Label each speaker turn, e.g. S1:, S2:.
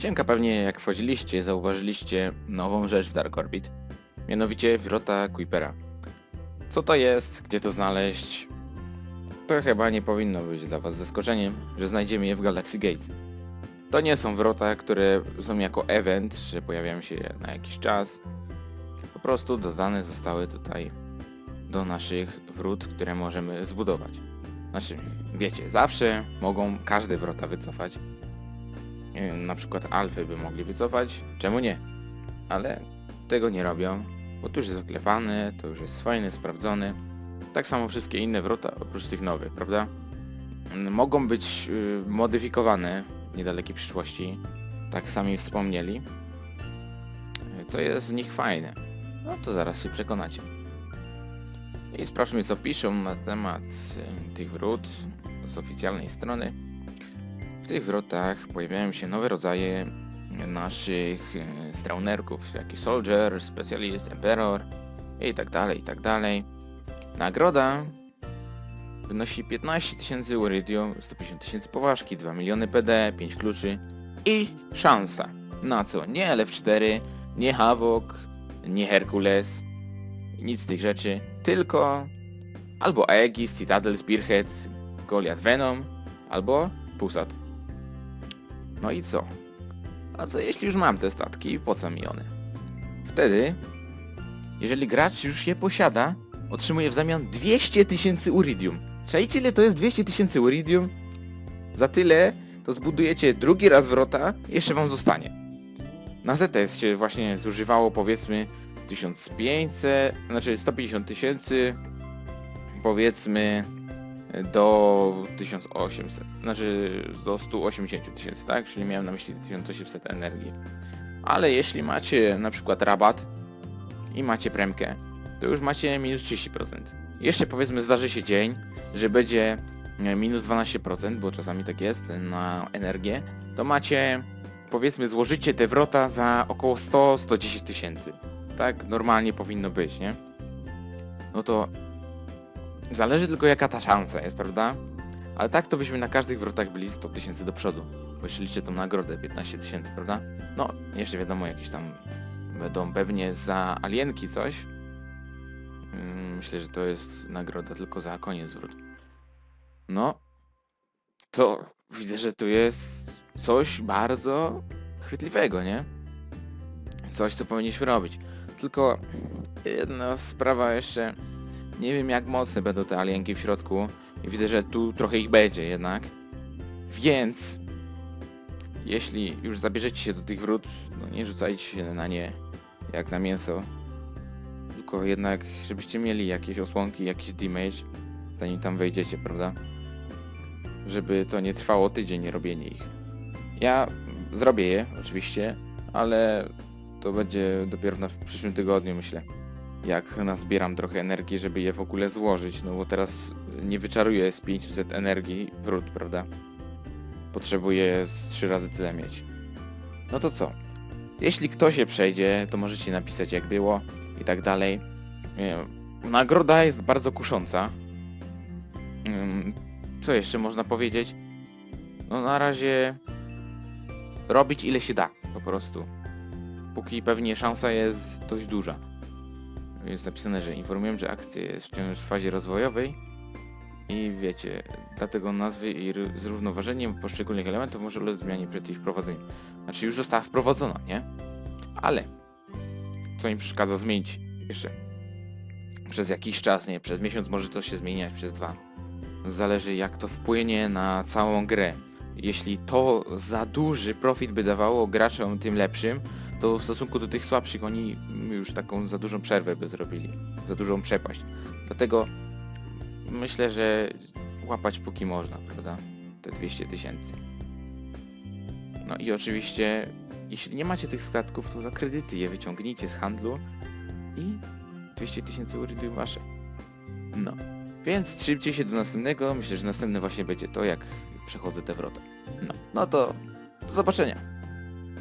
S1: Siemka pewnie jak wchodziliście, zauważyliście nową rzecz w Dark Orbit. Mianowicie wrota Kuipera. Co to jest? Gdzie to znaleźć? To chyba nie powinno być dla was zaskoczeniem, że znajdziemy je w Galaxy Gates. To nie są wrota, które są jako event, że pojawiają się na jakiś czas. Po prostu dodane zostały tutaj do naszych wrót, które możemy zbudować. Znaczy, wiecie, zawsze mogą każde wrota wycofać. Na przykład alfy by mogli wycofać, czemu nie? Ale tego nie robią, bo to już jest oklepane, to już jest fajne, sprawdzone. Tak samo wszystkie inne wrota, oprócz tych nowych, prawda? Mogą być y, modyfikowane w niedalekiej przyszłości, tak sami wspomnieli. Y, Co jest z nich fajne? No to zaraz się przekonacie. I sprawdźmy co piszą na temat y, tych wrót z oficjalnej strony. Tych wrotach pojawiają się nowe rodzaje naszych e, straunerków, jak i Soldier, Specialist, Emperor i tak dalej, i tak dalej. Nagroda wynosi 15 tysięcy Iridium, 150 tysięcy poważki, 2 miliony PD, 5 kluczy i szansa. Na co? Nie LF4, nie Havok, nie Herkules, nic z tych rzeczy, tylko albo Aegis, Citadel, Spearhead, Goliath Venom, albo Pusat. No i co? A co jeśli już mam te statki, po co mi one? Wtedy, jeżeli gracz już je posiada, otrzymuje w zamian 200 tysięcy Uridium. Czajcie ile to jest 200 tysięcy Uridium? Za tyle to zbudujecie drugi raz wrota jeszcze wam zostanie. Na ZTS się właśnie zużywało powiedzmy 1500, znaczy 150 tysięcy, powiedzmy do 1800, znaczy do 180 tysięcy, tak? Czyli miałem na myśli 1800 energii. Ale jeśli macie na przykład rabat i macie premkę, to już macie minus 30%. Jeszcze powiedzmy zdarzy się dzień, że będzie e, minus 12%, bo czasami tak jest na energię, to macie powiedzmy złożycie te wrota za około 100-110 tysięcy. Tak normalnie powinno być, nie? No to Zależy tylko jaka ta szansa jest, prawda? Ale tak to byśmy na każdych wrotach byli 100 tysięcy do przodu. Bo jeszcze liczę tą nagrodę 15 tysięcy, prawda? No, jeszcze wiadomo jakieś tam będą pewnie za alienki coś. Mm, Myślę, że to jest nagroda tylko za koniec wrót. No, to widzę, że tu jest coś bardzo chwytliwego, nie? Coś, co powinniśmy robić. Tylko jedna sprawa jeszcze nie wiem jak mocne będą te alienki w środku widzę, że tu trochę ich będzie jednak. Więc jeśli już zabierzecie się do tych wrót, no nie rzucajcie się na nie jak na mięso. Tylko jednak, żebyście mieli jakieś osłonki, jakiś damage, zanim tam wejdziecie, prawda? Żeby to nie trwało tydzień robienie ich. Ja zrobię je, oczywiście, ale to będzie dopiero na przyszłym tygodniu, myślę jak nazbieram trochę energii, żeby je w ogóle złożyć, no bo teraz nie wyczaruję z 500 energii wrót, prawda? Potrzebuję z 3 razy tyle mieć. No to co? Jeśli ktoś się przejdzie, to możecie napisać jak było i tak dalej. Nagroda jest bardzo kusząca. Ym, Co jeszcze można powiedzieć? No na razie robić ile się da, po prostu. Póki pewnie szansa jest dość duża jest napisane, że informuję, że akcja jest wciąż w fazie rozwojowej i wiecie, dlatego nazwy i zrównoważenie poszczególnych elementów może ulec zmianie przed jej wprowadzeniem. Znaczy już została wprowadzona, nie? Ale co im przeszkadza zmienić jeszcze przez jakiś czas, nie? Przez miesiąc może to się zmieniać, przez dwa. Zależy jak to wpłynie na całą grę. Jeśli to za duży profit by dawało graczom tym lepszym, to w stosunku do tych słabszych oni już taką za dużą przerwę by zrobili, za dużą przepaść. Dlatego myślę, że łapać póki można, prawda? Te 200 tysięcy. No i oczywiście, jeśli nie macie tych statków, to za kredyty je wyciągnijcie z handlu i 200 tysięcy urydy wasze. No. Więc trzymcie się do następnego. Myślę, że następny właśnie będzie to, jak przechodzę te wrota. No, no to do zobaczenia.